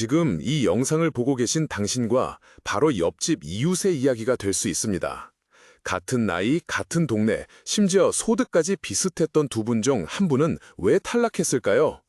지금 이 영상을 보고 계신 당신과 바로 옆집 이웃의 이야기가 될 수 있습니다. 같은 나이, 같은 동네, 심지어 소득까지 비슷했던 두 분 중 한 분은 왜 탈락했을까요?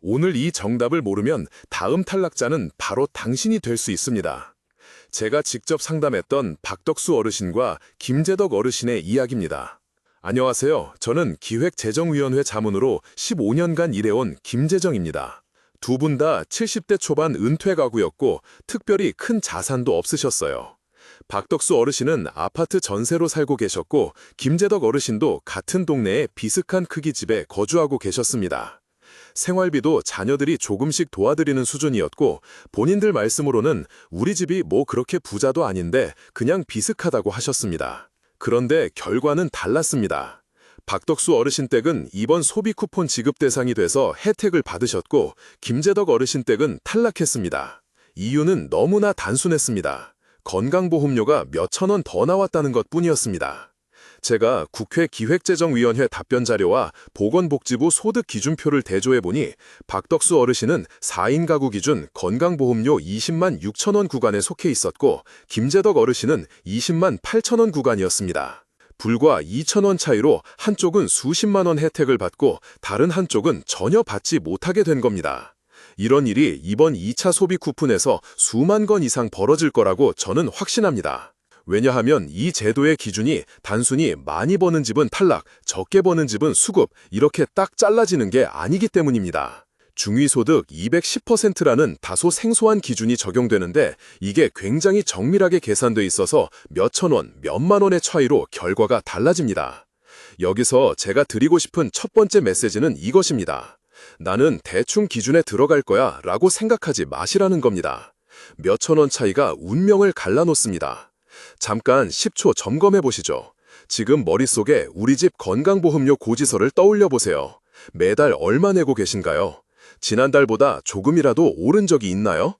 오늘 이 정답을 모르면 다음 탈락자는 바로 당신이 될 수 있습니다. 제가 직접 상담했던 박덕수 어르신과 김재덕 어르신의 이야기입니다. 안녕하세요. 저는 기획재정위원회 자문으로 15년간 일해온 김재정입니다. 두 분 다 70대 초반 은퇴 가구였고 특별히 큰 자산도 없으셨어요. 박덕수 어르신은 아파트 전세로 살고 계셨고 김재덕 어르신도 같은 동네에 비슷한 크기 집에 거주하고 계셨습니다. 생활비도 자녀들이 조금씩 도와드리는 수준이었고 본인들 말씀으로는 우리 집이 뭐 그렇게 부자도 아닌데 그냥 비슷하다고 하셨습니다. 그런데 결과는 달랐습니다. 박덕수 어르신 댁은 이번 소비 쿠폰 지급 대상이 돼서 혜택을 받으셨고 김재덕 어르신 댁은 탈락했습니다. 이유는 너무나 단순했습니다. 건강보험료가 몇천 원 더 나왔다는 것 뿐이었습니다. 제가 국회 기획재정위원회 답변 자료와 보건복지부 소득 기준표를 대조해보니 박덕수 어르신은 4인 가구 기준 건강보험료 20만 6천 원 구간에 속해 있었고 김재덕 어르신은 20만 8천 원 구간이었습니다. 불과 2천 원 차이로 한쪽은 수십만 원 혜택을 받고 다른 한쪽은 전혀 받지 못하게 된 겁니다. 이런 일이 이번 2차 소비 쿠폰에서 수만 건 이상 벌어질 거라고 저는 확신합니다. 왜냐하면 이 제도의 기준이 단순히 많이 버는 집은 탈락, 적게 버는 집은 수급 이렇게 딱 잘라지는 게 아니기 때문입니다. 중위소득 210%라는 다소 생소한 기준이 적용되는데 이게 굉장히 정밀하게 계산돼 있어서 몇천 원, 몇만 원의 차이로 결과가 달라집니다. 여기서 제가 드리고 싶은 첫 번째 메시지는 이것입니다. 나는 대충 기준에 들어갈 거야 라고 생각하지 마시라는 겁니다. 몇천 원 차이가 운명을 갈라놓습니다. 잠깐 10초 점검해 보시죠. 지금 머릿속에 우리 집 건강보험료 고지서를 떠올려 보세요. 매달 얼마 내고 계신가요? 지난달보다 조금이라도 오른 적이 있나요?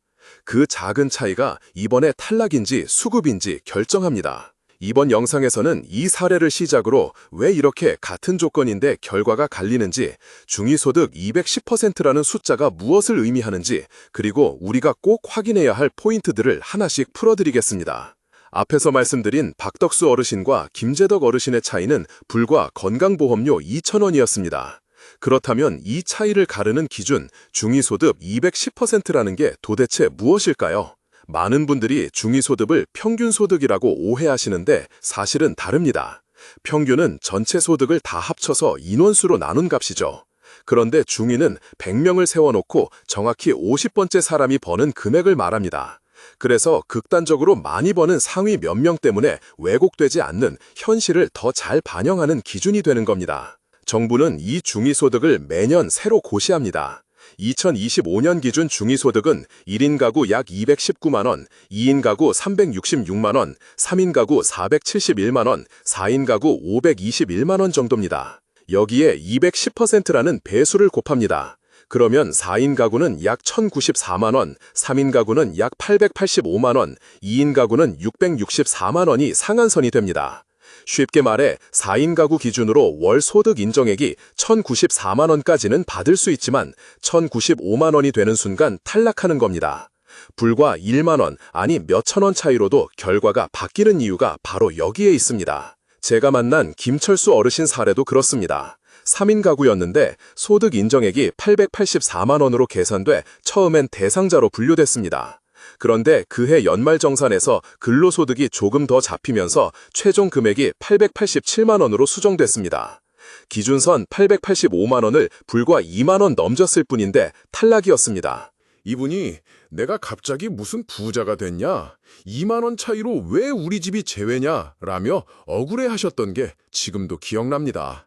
그 작은 차이가 이번에 탈락인지 수급인지 결정합니다. 이번 영상에서는 이 사례를 시작으로 왜 이렇게 같은 조건인데 결과가 갈리는지, 중위소득 210%라는 숫자가 무엇을 의미하는지, 그리고 우리가 꼭 확인해야 할 포인트들을 하나씩 풀어드리겠습니다. 앞에서 말씀드린 박덕수 어르신과 김재덕 어르신의 차이는 불과 건강보험료 2,000원이었습니다. 그렇다면 이 차이를 가르는 기준, 중위소득 210%라는 게 도대체 무엇일까요? 많은 분들이 중위소득을 평균소득이라고 오해하시는데 사실은 다릅니다. 평균은 전체 소득을 다 합쳐서 인원수로 나눈 값이죠. 그런데 중위는 100명을 세워놓고 정확히 50번째 사람이 버는 금액을 말합니다. 그래서 극단적으로 많이 버는 상위 몇 명 때문에 왜곡되지 않는 현실을 더 잘 반영하는 기준이 되는 겁니다. 정부는 이 중위소득을 매년 새로 고시합니다. 2025년 기준 중위소득은 1인 가구 약 219만원, 2인 가구 366만원, 3인 가구 471만원, 4인 가구 521만원 정도입니다. 여기에 210%라는 배수를 곱합니다. 그러면 4인 가구는 약 1094만원, 3인 가구는 약 885만원, 2인 가구는 664만원이 상한선이 됩니다. 쉽게 말해 4인 가구 기준으로 월 소득 인정액이 1,094만 원까지는 받을 수 있지만 1,095만 원이 되는 순간 탈락하는 겁니다. 불과 1만 원, 아니 몇천 원 차이로도 결과가 바뀌는 이유가 바로 여기에 있습니다. 제가 만난 김철수 어르신 사례도 그렇습니다. 3인 가구였는데 소득 인정액이 884만 원으로 계산돼 처음엔 대상자로 분류됐습니다. 그런데 그해 연말정산에서 근로소득이 조금 더 잡히면서 최종 금액이 887만 원으로 수정됐습니다. 기준선 885만 원을 불과 2만 원 넘겼을 뿐인데 탈락이었습니다. 이분이 내가 갑자기 무슨 부자가 됐냐? 2만 원 차이로 왜 우리 집이 제외냐? 라며 억울해 하셨던 게 지금도 기억납니다.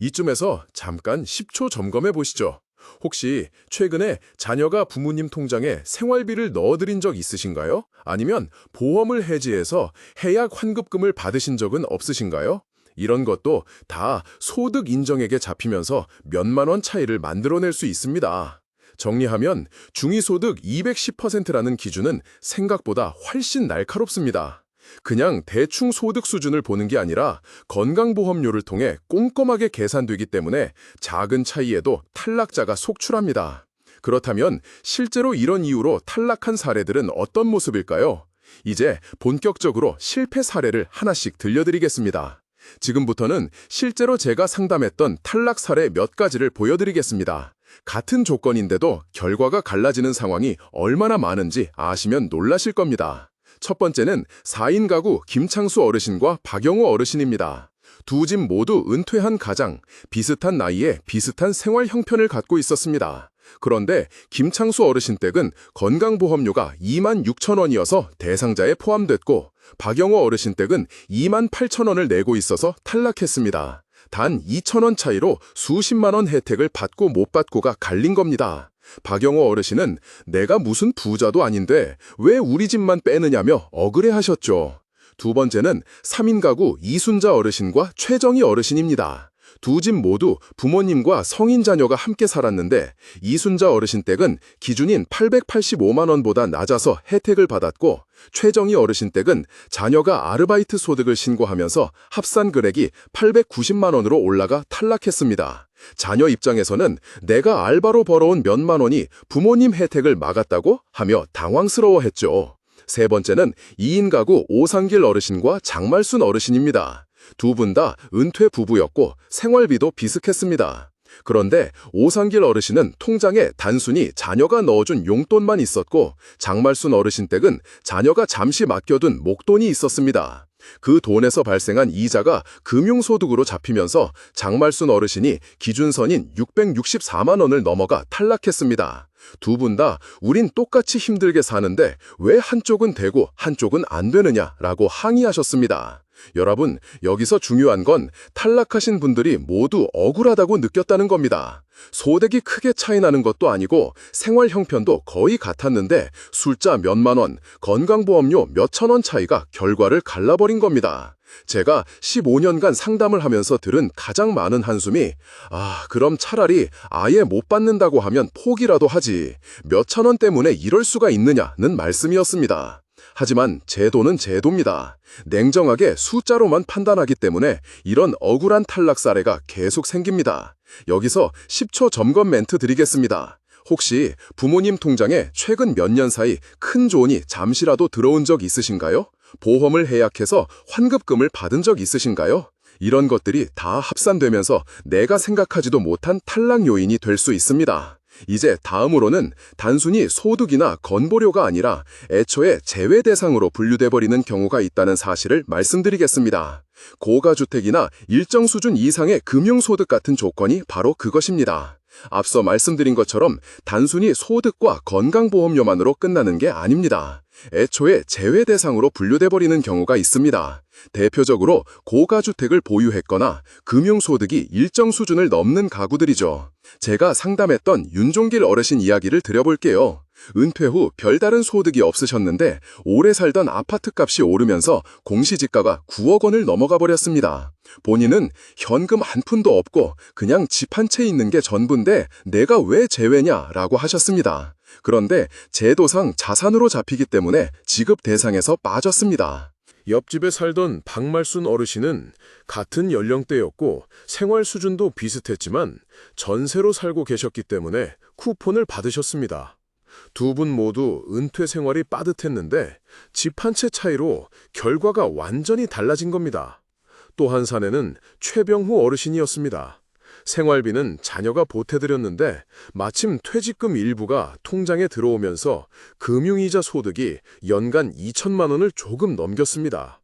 이쯤에서 잠깐 10초 점검해 보시죠. 혹시 최근에 자녀가 부모님 통장에 생활비를 넣어드린 적 있으신가요? 아니면 보험을 해지해서 해약 환급금을 받으신 적은 없으신가요? 이런 것도 다 소득 인정액에 잡히면서 몇만 원 차이를 만들어낼 수 있습니다. 정리하면 중위소득 210%라는 기준은 생각보다 훨씬 날카롭습니다. 그냥 대충 소득 수준을 보는 게 아니라 건강보험료를 통해 꼼꼼하게 계산되기 때문에 작은 차이에도 탈락자가 속출합니다. 그렇다면 실제로 이런 이유로 탈락한 사례들은 어떤 모습일까요? 이제 본격적으로 실패 사례를 하나씩 들려드리겠습니다. 지금부터는 실제로 제가 상담했던 탈락 사례 몇 가지를 보여드리겠습니다. 같은 조건인데도 결과가 갈라지는 상황이 얼마나 많은지 아시면 놀라실 겁니다. 첫 번째는 4인 가구 김창수 어르신과 박영호 어르신입니다. 두 집 모두 은퇴한 가장, 비슷한 나이에 비슷한 생활 형편을 갖고 있었습니다. 그런데 김창수 어르신 댁은 건강보험료가 2만 6천 원이어서 대상자에 포함됐고 박영호 어르신 댁은 2만 8천 원을 내고 있어서 탈락했습니다. 단 2천 원 차이로 수십만 원 혜택을 받고 못 받고가 갈린 겁니다. 박영호 어르신은 내가 무슨 부자도 아닌데 왜 우리 집만 빼느냐며 억울해하셨죠. 두 번째는 3인 가구 이순자 어르신과 최정희 어르신입니다. 두 집 모두 부모님과 성인 자녀가 함께 살았는데 이순자 어르신 댁은 기준인 885만 원보다 낮아서 혜택을 받았고 최정희 어르신 댁은 자녀가 아르바이트 소득을 신고하면서 합산 금액이 890만 원으로 올라가 탈락했습니다. 자녀 입장에서는 내가 알바로 벌어온 몇만 원이 부모님 혜택을 막았다고 하며 당황스러워했죠. 세 번째는 2인 가구 오상길 어르신과 장말순 어르신입니다. 두 분 다 은퇴 부부였고 생활비도 비슷했습니다. 그런데 오상길 어르신은 통장에 단순히 자녀가 넣어준 용돈만 있었고 장말순 어르신 댁은 자녀가 잠시 맡겨둔 목돈이 있었습니다. 그 돈에서 발생한 이자가 금융소득으로 잡히면서 장말순 어르신이 기준선인 664만 원을 넘어가 탈락했습니다. 두 분 다 우린 똑같이 힘들게 사는데 왜 한쪽은 되고 한쪽은 안 되느냐라고 항의하셨습니다. 여러분, 여기서 중요한 건 탈락하신 분들이 모두 억울하다고 느꼈다는 겁니다. 소득이 크게 차이 나는 것도 아니고 생활 형편도 거의 같았는데 숫자 몇만 원, 건강보험료 몇천 원 차이가 결과를 갈라버린 겁니다. 제가 15년간 상담을 하면서 들은 가장 많은 한숨이 아, 그럼 차라리 아예 못 받는다고 하면 포기라도 하지. 몇천 원 때문에 이럴 수가 있느냐는 말씀이었습니다. 하지만 제도는 제도입니다. 냉정하게 숫자로만 판단하기 때문에 이런 억울한 탈락 사례가 계속 생깁니다. 여기서 10초 점검 멘트 드리겠습니다. 혹시 부모님 통장에 최근 몇 년 사이 큰 돈이 잠시라도 들어온 적 있으신가요? 보험을 해약해서 환급금을 받은 적 있으신가요? 이런 것들이 다 합산되면서 내가 생각하지도 못한 탈락 요인이 될 수 있습니다. 이제 다음으로는 단순히 소득이나 건보료가 아니라 애초에 제외 대상으로 분류돼 버리는 경우가 있다는 사실을 말씀드리겠습니다. 고가주택이나 일정 수준 이상의 금융소득 같은 조건이 바로 그것입니다. 앞서 말씀드린 것처럼 단순히 소득과 건강보험료만으로 끝나는 게 아닙니다. 애초에 제외 대상으로 분류돼 버리는 경우가 있습니다. 대표적으로 고가주택을 보유했거나 금융소득이 일정 수준을 넘는 가구들이죠. 제가 상담했던 윤종길 어르신 이야기를 드려볼게요. 은퇴 후 별다른 소득이 없으셨는데 오래 살던 아파트 값이 오르면서 공시지가가 9억 원을 넘어가 버렸습니다. 본인은 현금 한 푼도 없고 그냥 집 한 채 있는 게 전부인데 내가 왜 제외냐라고 하셨습니다. 그런데 제도상 자산으로 잡히기 때문에 지급 대상에서 빠졌습니다. 옆집에 살던 박말순 어르신은 같은 연령대였고 생활 수준도 비슷했지만 전세로 살고 계셨기 때문에 쿠폰을 받으셨습니다. 두 분 모두 은퇴 생활이 빠듯했는데 집 한 채 차이로 결과가 완전히 달라진 겁니다. 또 한 사내는 최병후 어르신이었습니다. 생활비는 자녀가 보태드렸는데 마침 퇴직금 일부가 통장에 들어오면서 금융이자 소득이 연간 2천만 원을 조금 넘겼습니다.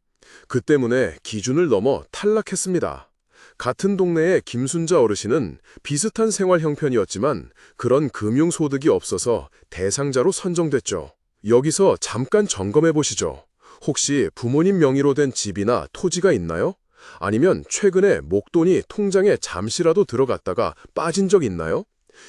그 때문에 기준을 넘어 탈락했습니다. 같은 동네의 김순자 어르신은 비슷한 생활 형편이었지만 그런 금융 소득이 없어서 대상자로 선정됐죠. 여기서 잠깐 점검해 보시죠. 혹시 부모님 명의로 된 집이나 토지가 있나요? 아니면 최근에 목돈이 통장에 잠시라도 들어갔다가 빠진 적 있나요?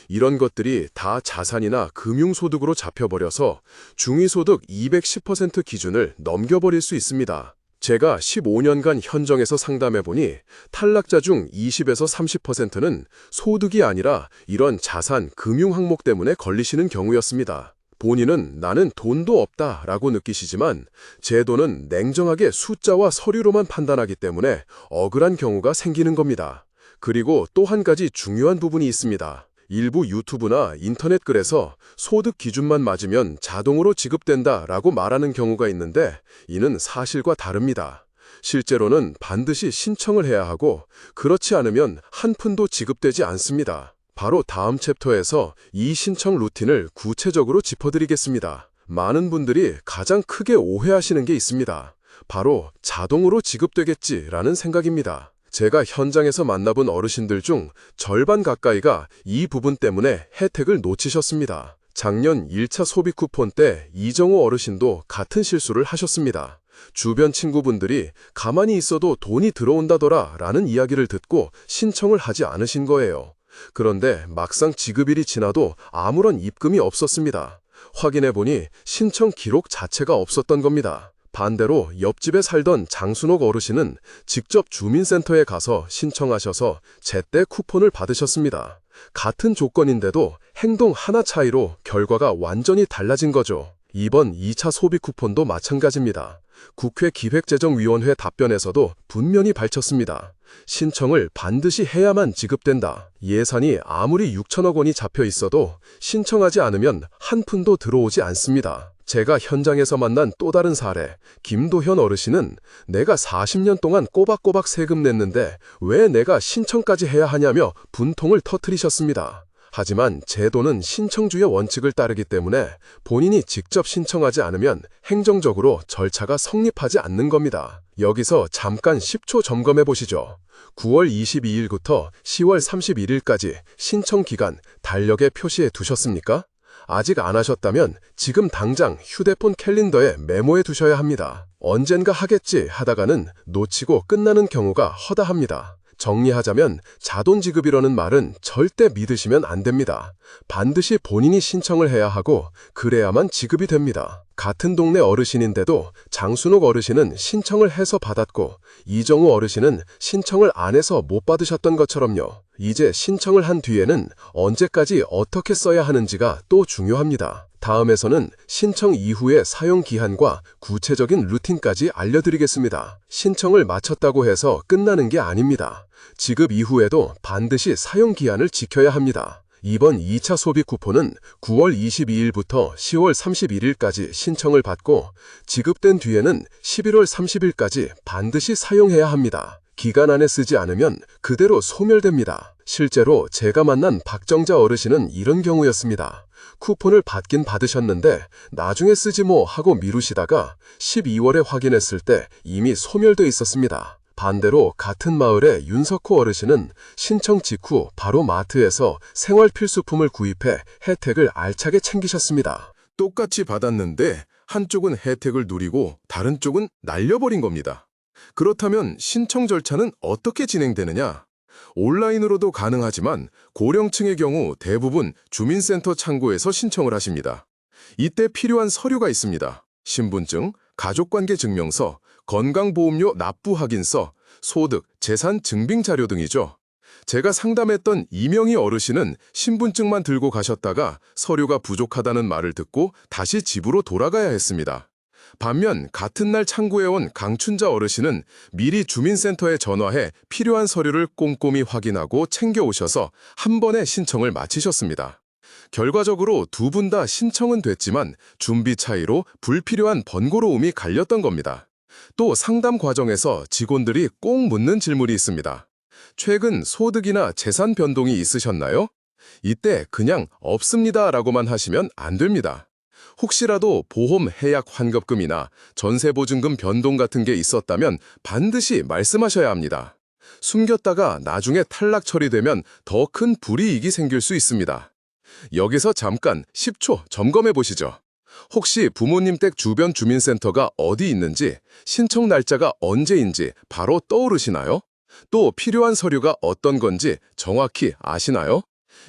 이런 것들이 다 자산이나 금융소득으로 잡혀버려서 중위소득 210% 기준을 넘겨버릴 수 있습니다. 제가 15년간 현정에서 상담해보니 탈락자 중 20에서 30%는 소득이 아니라 이런 자산, 금융 항목 때문에 걸리시는 경우였습니다. 본인은 나는 돈도 없다 라고 느끼시지만 제도는 냉정하게 숫자와 서류로만 판단하기 때문에 억울한 경우가 생기는 겁니다. 그리고 또 한 가지 중요한 부분이 있습니다. 일부 유튜브나 인터넷 글에서 소득 기준만 맞으면 자동으로 지급된다 라고 말하는 경우가 있는데 이는 사실과 다릅니다. 실제로는 반드시 신청을 해야 하고 그렇지 않으면 한 푼도 지급되지 않습니다. 바로 다음 챕터에서 이 신청 루틴을 구체적으로 짚어드리겠습니다. 많은 분들이 가장 크게 오해하시는 게 있습니다. 바로 자동으로 지급되겠지라는 생각입니다. 제가 현장에서 만나본 어르신들 중 절반 가까이가 이 부분 때문에 혜택을 놓치셨습니다. 작년 1차 소비 쿠폰 때 이정호 어르신도 같은 실수를 하셨습니다. 주변 친구분들이 가만히 있어도 돈이 들어온다더라 라는 이야기를 듣고 신청을 하지 않으신 거예요. 그런데 막상 지급일이 지나도 아무런 입금이 없었습니다. 확인해보니 신청 기록 자체가 없었던 겁니다. 반대로 옆집에 살던 장순옥 어르신은 직접 주민센터에 가서 신청하셔서 제때 쿠폰을 받으셨습니다. 같은 조건인데도 행동 하나 차이로 결과가 완전히 달라진 거죠. 이번 2차 소비 쿠폰도 마찬가지입니다. 국회 기획재정위원회 답변에서도 분명히 밝혔습니다. 신청을 반드시 해야만 지급된다. 예산이 아무리 6천억 원이 잡혀 있어도 신청하지 않으면 한 푼도 들어오지 않습니다. 제가 현장에서 만난 또 다른 사례, 김도현 어르신은 내가 40년 동안 꼬박꼬박 세금 냈는데 왜 내가 신청까지 해야 하냐며 분통을 터뜨리셨습니다. 하지만 제도는 신청주의 원칙을 따르기 때문에 본인이 직접 신청하지 않으면 행정적으로 절차가 성립하지 않는 겁니다. 여기서 잠깐 10초 점검해 보시죠. 9월 22일부터 10월 31일까지 신청 기간 달력에 표시해 두셨습니까? 아직 안 하셨다면 지금 당장 휴대폰 캘린더에 메모해 두셔야 합니다. 언젠가 하겠지 하다가는 놓치고 끝나는 경우가 허다합니다. 정리하자면 자동 지급이라는 말은 절대 믿으시면 안 됩니다. 반드시 본인이 신청을 해야 하고 그래야만 지급이 됩니다. 같은 동네 어르신인데도 장순옥 어르신은 신청을 해서 받았고 이정우 어르신은 신청을 안 해서 못 받으셨던 것처럼요. 이제 신청을 한 뒤에는 언제까지 어떻게 써야 하는지가 또 중요합니다. 다음에서는 신청 이후의 사용 기한과 구체적인 루틴까지 알려드리겠습니다. 신청을 마쳤다고 해서 끝나는 게 아닙니다. 지급 이후에도 반드시 사용 기한을 지켜야 합니다. 이번 2차 소비 쿠폰은 9월 22일부터 10월 31일까지 신청을 받고 지급된 뒤에는 11월 30일까지 반드시 사용해야 합니다. 기간 안에 쓰지 않으면 그대로 소멸됩니다. 실제로 제가 만난 박정자 어르신은 이런 경우였습니다. 쿠폰을 받긴 받으셨는데 나중에 쓰지 뭐 하고 미루시다가 12월에 확인했을 때 이미 소멸돼 있었습니다. 반대로 같은 마을의 윤석호 어르신은 신청 직후 바로 마트에서 생활 필수품을 구입해 혜택을 알차게 챙기셨습니다. 똑같이 받았는데 한쪽은 혜택을 누리고 다른 쪽은 날려버린 겁니다. 그렇다면 신청 절차는 어떻게 진행되느냐? 온라인으로도 가능하지만 고령층의 경우 대부분 주민센터 창구에서 신청을 하십니다. 이때 필요한 서류가 있습니다. 신분증, 가족관계 증명서, 건강보험료 납부 확인서, 소득, 재산 증빙 자료 등이죠. 제가 상담했던 이명희 어르신은 신분증만 들고 가셨다가 서류가 부족하다는 말을 듣고 다시 집으로 돌아가야 했습니다. 반면 같은 날 창구에 온 강춘자 어르신은 미리 주민센터에 전화해 필요한 서류를 꼼꼼히 확인하고 챙겨오셔서 한 번에 신청을 마치셨습니다. 결과적으로 두 분 다 신청은 됐지만 준비 차이로 불필요한 번거로움이 갈렸던 겁니다. 또 상담 과정에서 직원들이 꼭 묻는 질문이 있습니다. 최근 소득이나 재산 변동이 있으셨나요? 이때 그냥 없습니다 라고만 하시면 안 됩니다. 혹시라도 보험 해약 환급금이나 전세보증금 변동 같은 게 있었다면 반드시 말씀하셔야 합니다. 숨겼다가 나중에 탈락 처리되면 더 큰 불이익이 생길 수 있습니다. 여기서 잠깐 10초 점검해 보시죠. 혹시 부모님 댁 주변 주민센터가 어디 있는지, 신청 날짜가 언제인지 바로 떠오르시나요? 또 필요한 서류가 어떤 건지 정확히 아시나요?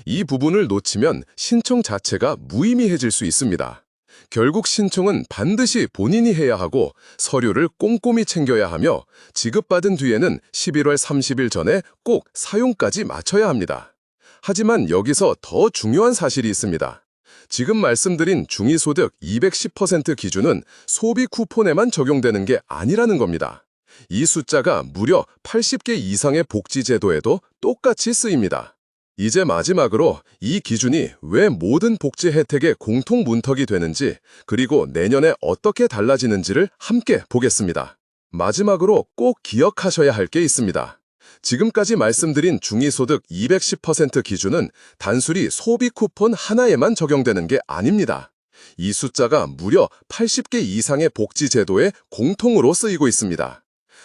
이 부분을 놓치면 신청 자체가 무의미해질 수 있습니다. 결국 신청은 반드시 본인이 해야 하고 서류를 꼼꼼히 챙겨야 하며 지급받은 뒤에는 11월 30일 전에 꼭 사용까지 마쳐야 합니다. 하지만 여기서 더 중요한 사실이 있습니다. 지금 말씀드린 중위소득 210% 기준은 소비 쿠폰에만 적용되는 게 아니라는 겁니다. 이 숫자가 무려 80개 이상의 복지제도에도 똑같이 쓰입니다. 이제 마지막으로 이 기준이 왜 모든 복지 혜택의 공통 문턱이 되는지 그리고 내년에 어떻게 달라지는지를 함께 보겠습니다. 마지막으로 꼭 기억하셔야 할 게 있습니다. 지금까지 말씀드린 중위소득 210% 기준은 단순히 소비 쿠폰 하나에만 적용되는 게 아닙니다. 이 숫자가 무려 80개 이상의 복지 제도에 공통으로 쓰이고 있습니다.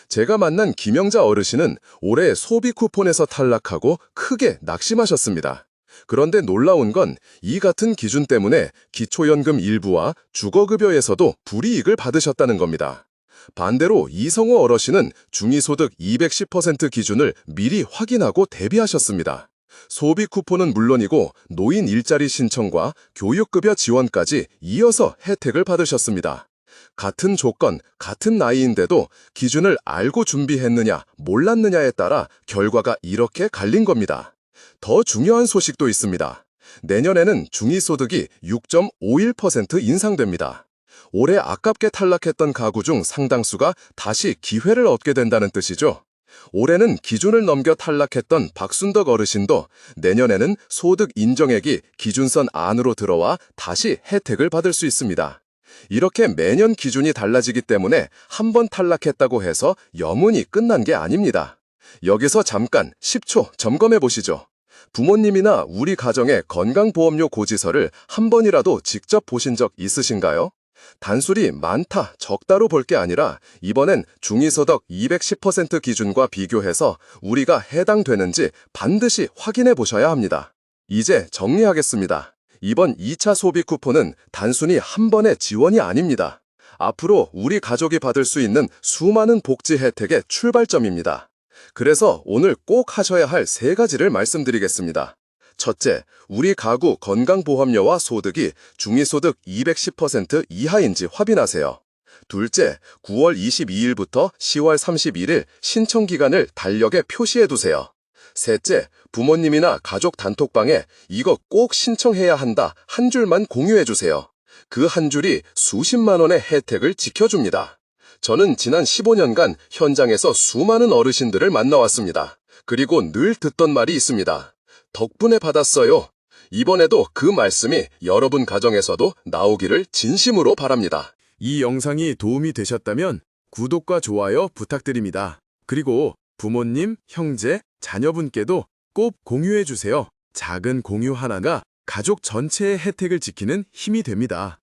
제가 만난 김영자 어르신은 올해 소비 쿠폰에서 탈락하고 크게 낙심하셨습니다. 그런데 놀라운 건 이 같은 기준 때문에 기초연금 일부와 주거급여에서도 불이익을 받으셨다는 겁니다. 반대로 이성호 어르신은 중위소득 210% 기준을 미리 확인하고 대비하셨습니다. 소비 쿠폰은 물론이고 노인 일자리 신청과 교육급여 지원까지 이어서 혜택을 받으셨습니다. 같은 조건, 같은 나이인데도 기준을 알고 준비했느냐, 몰랐느냐에 따라 결과가 이렇게 갈린 겁니다. 더 중요한 소식도 있습니다. 내년에는 중위소득이 6.51% 인상됩니다. 올해 아깝게 탈락했던 가구 중 상당수가 다시 기회를 얻게 된다는 뜻이죠. 올해는 기준을 넘겨 탈락했던 박순덕 어르신도 내년에는 소득 인정액이 기준선 안으로 들어와 다시 혜택을 받을 수 있습니다. 이렇게 매년 기준이 달라지기 때문에 한 번 탈락했다고 해서 영원히 끝난 게 아닙니다. 여기서 잠깐 10초 점검해 보시죠. 부모님이나 우리 가정의 건강보험료 고지서를 한 번이라도 직접 보신 적 있으신가요? 단순히 많다, 적다로 볼 게 아니라 이번엔 중위소득 210% 기준과 비교해서 우리가 해당되는지 반드시 확인해 보셔야 합니다. 이제 정리하겠습니다. 이번 2차 소비 쿠폰은 단순히 한 번의 지원이 아닙니다. 앞으로 우리 가족이 받을 수 있는 수많은 복지 혜택의 출발점입니다. 그래서 오늘 꼭 하셔야 할 세 가지를 말씀드리겠습니다. 첫째, 우리 가구 건강보험료와 소득이 중위소득 210% 이하인지 확인하세요. 둘째, 9월 22일부터 10월 31일 신청 기간을 달력에 표시해 두세요. 셋째, 부모님이나 가족 단톡방에 이거 꼭 신청해야 한다 한 줄만 공유해 주세요. 그 한 줄이 수십만 원의 혜택을 지켜줍니다. 저는 지난 15년간 현장에서 수많은 어르신들을 만나왔습니다. 그리고 늘 듣던 말이 있습니다. 덕분에 받았어요. 이번에도 그 말씀이 여러분 가정에서도 나오기를 진심으로 바랍니다. 이 영상이 도움이 되셨다면 구독과 좋아요 부탁드립니다. 그리고 부모님, 형제, 자녀분께도 꼭 공유해 주세요. 작은 공유 하나가 가족 전체의 혜택을 지키는 힘이 됩니다.